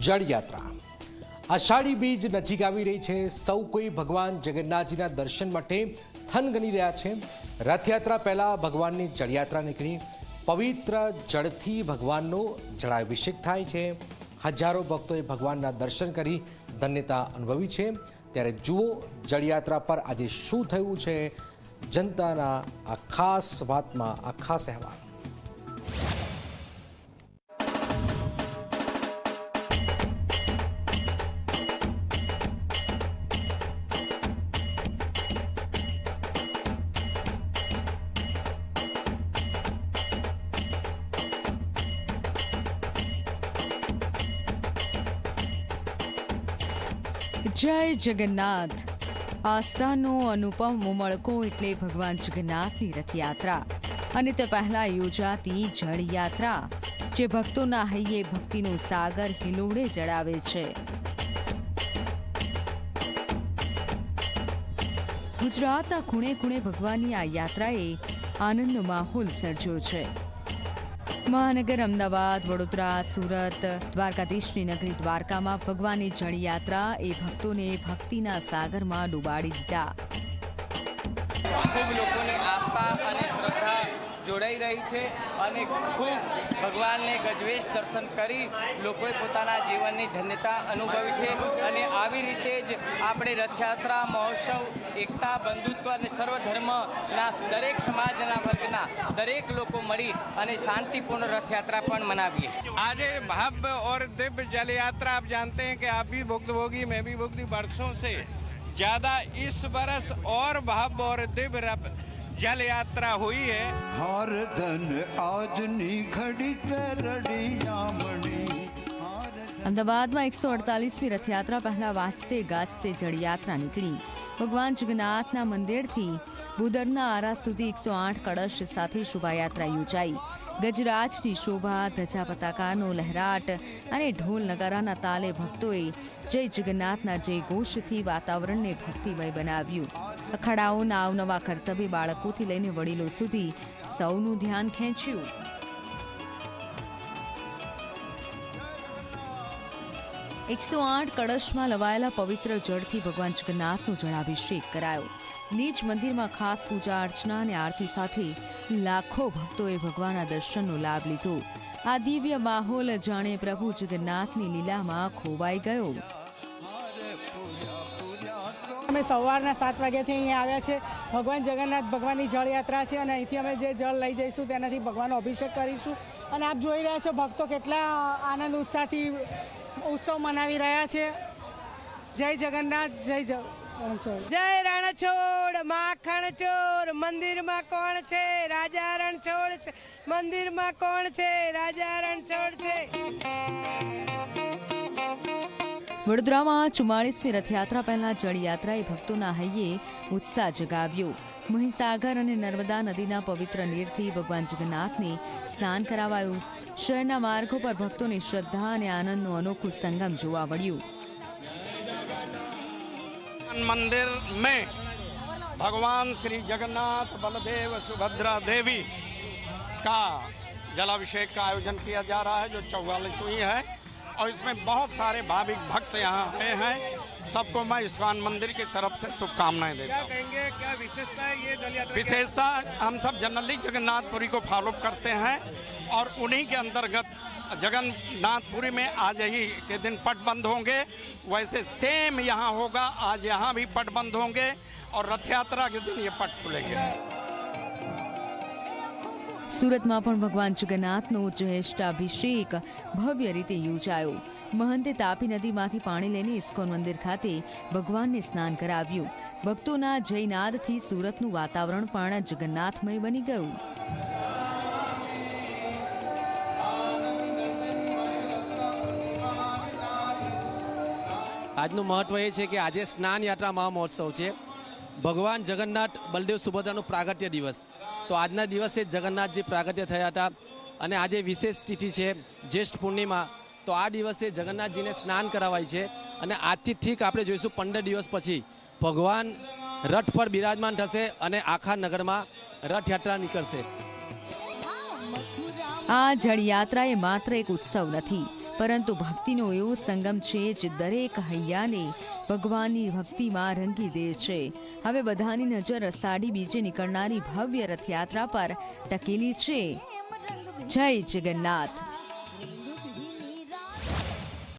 જળયાત્રા. અષાઢી બીજ નજીક આવી રહી છે. સૌ કોઈ ભગવાન જગન્નાથજીના દર્શન માટે થન ગણી રહ્યા છે. રથયાત્રા પહેલાં ભગવાનની જળયાત્રા નીકળી. પવિત્ર જળથી ભગવાનનો જળાભિષેક થાય છે. હજારો ભક્તોએ ભગવાનના દર્શન કરી ધન્યતા અનુભવી છે. ત્યારે જુઓ જળયાત્રા પર આજે શું થયું છે. જનતાના આ ખાસ વાતમાં આ ખાસ અહેવાલ. જય જગન્નાથ. આસ્થાનો અનુપમ ઉમળકો એટલે ભગવાન જગન્નાથની રથયાત્રા. અને તે પહેલા યોજાતી જળયાત્રા, જે ભક્તોના હૈયે ભક્તિનો સાગર હિલોડે જડાવે છે. ગુજરાતના ખૂણે ખૂણે ભગવાનની આ યાત્રાએ આનંદનો માહોલ સર્જ્યો છે. મહાનગર અમદાવાદ, વડોદરા, સુરત દ્વારકાધીશની નગરી દ્વારકામાં ભગવાનની જળયાત્રા એ ભક્તોને ભક્તિના સાગરમાં ડૂબાડી દીધા. આસ્થા અને શ્રદ્ધા જોડાઈ રહી છે અને ખૂબ ભગવાનને ગજવેશ દર્શન કરી લોકોએ પોતાના જીવનની ધન્યતા અનુભવી છે અને આવી રીતે જ આપણે રથયાત્રા મહોત્સવ એકતા બંધુત્વ અને સર્વધર્મના દરેક સમાજના વર્ગના દરેક લોકો મળી અને શાંતિપૂર્ણ રથયાત્રા પણ મનાવીએ आज ये भव्य और दिव्य जल यात्रा आप जानते हैं कि आप भी भुक्तभोगी मैं भी भुक्ति वर्षों से ज्यादा इस बरस और भव्य और दिव्य रब- जल यात्रा हुई है हार धन આજની ઘડી કરડિયામણી હાર અમદાવાદમાં એકસો અડતાલીસમી રથયાત્રા પહેલા વાંચતે ગાજતે જળયાત્રા નીકળી ભગવાન જગન્નાથના મંદિરથી બુદરના આરા સુધી એકસો આઠ કળશ સાથે શોભાયાત્રા યોજાઈ ગજરાજની શોભા ધજા પતાકાનો લહેરાટ અને ઢોલ નગારાના તાલે ભક્તોએ જય જગન્નાથના જય ઘોષથી વાતાવરણને ભક્તિમય બનાવ્યું અખાડાઓના અવનવા કર્તવ્ય બાળકોથી લઈને વડીલો સુધી સૌનું ધ્યાન ખેંચ્યું. એકસો આઠ કળશમાં લવાયેલા પવિત્ર જળથી ભગવાન જગન્નાથનો જળાભિષેક કરાયો. નીચ મંદિરમાં ખાસ પૂજા અર્ચના અને આરતી સાથે લાખો ભક્તોએ ભગવાનના દર્શનનો લાભ લીધો. આ દિવ્ય માહોલ જાણે પ્રભુ જગન્નાથની લીલામાં ખોવાઈ ગયો. અમે સવારના સાત વાગ્યાથી અહીંયા આવ્યા છે. ભગવાન જગન્નાથ ભગવાનની જળયાત્રા છે અને અહીંથી અમે જે જળ લઈ જઈશું તેનાથી ભગવાનનો અભિષેક કરીશું. અને આપ જોઈ રહ્યા છો ભક્તો કેટલા આનંદ ઉત્સાહથી ઉત્સવ મનાવી રહ્યા છે. જય જગન્નાથ, જય જય રણછોડ માખણ ચોર મંદિરમાં કોણ છે? રાજા રણછોડ છે. મંદિરમાં કોણ છે? રાજા રણછોડ છે. વડોદરામાં ચુમ્માળીસમી રથયાત્રા પહેલા જળયાત્રાએ ભક્તોના હૈયે ઉત્સાહ જગાવ્યો મહીસાગર અને નર્મદા નદીના પવિત્ર નીરથી ભગવાન જગન્નાથને સ્નાન કરાવાયું શહેરના માર્ગો પર ભક્તોની શ્રદ્ધા અને આનંદનો અનોખું સંગમ જોવા મળ્યું मंदिर में भगवान श्री जगन्नाथ बलदेव सुभद्रा देवी का जलाभिषेक का आयोजन किया जा रहा है जो चौवालीसवीं है और इसमें बहुत सारे भाविक भक्त यहाँ आए हैं। सबको मैं इस्कान मंदिर की तरफ़ से शुभकामनाएँ देता हूँ। क्या विशेषता है ये विशेषता हम सब जनरली जगन्नाथपुरी को फॉलो करते हैं और उन्हीं के अंतर्गत जगन्नाथपुरी में आज ही के दिन पट बंद होंगे। वैसे सेम यहाँ होगा आज यहाँ भी पट बंद होंगे और रथ यात्रा के दिन ये पट खुलेंगे। સુરતમાં પણ ભગવાન જગન્નાથનો જ્યેષ્ઠાભિષેક ભવ્ય રીતે યોજાયો. મહંતે તાપી નદીમાંથી પાણી લઈને ઇસ્કોન મંદિર ખાતે ભગવાનને સ્નાન કરાવ્યું. ભક્તોના જયનાદથી સુરતનું વાતાવરણ પણ જગન્નાથમય બની ગયું. આજનું મહત્વ એ છે કે આજે સ્નાન યાત્રા મહામહોત્સવ છે. ભગવાન જગન્નાથ બલદેવ સુભદ્રાનું પ્રાગટ્ય દિવસ. તો આજના દિવસે જગન્નાથજી પ્રાગટ્ય થયા હતા અને આજે વિશેષ તિથિ છે જ્યેષ્ઠ પૂર્ણિમા. તો આ દિવસે જગન્નાથજીને સ્નાન કરાવાય છે અને આજથી ઠીક આપણે જોઈશું પંદર દિવસ પછી. ભગવાન રથ પર બિરાજમાન થશે અને આખા નગરમાં રથયાત્રા નીકળશે. આ જળયાત્રા એ માત્ર એક ઉત્સવ નથી, પરંતુ ભક્તિનો એવો સંગમ છે જે દરેક હૈયાને ભગવાનની ભક્તિમાં રંગી દે છે. હવે બધાની નજર અષાઢી બીજે નીકળનારી ભવ્ય રથયાત્રા પર ટકેલી છે. જય જગન્નાથ.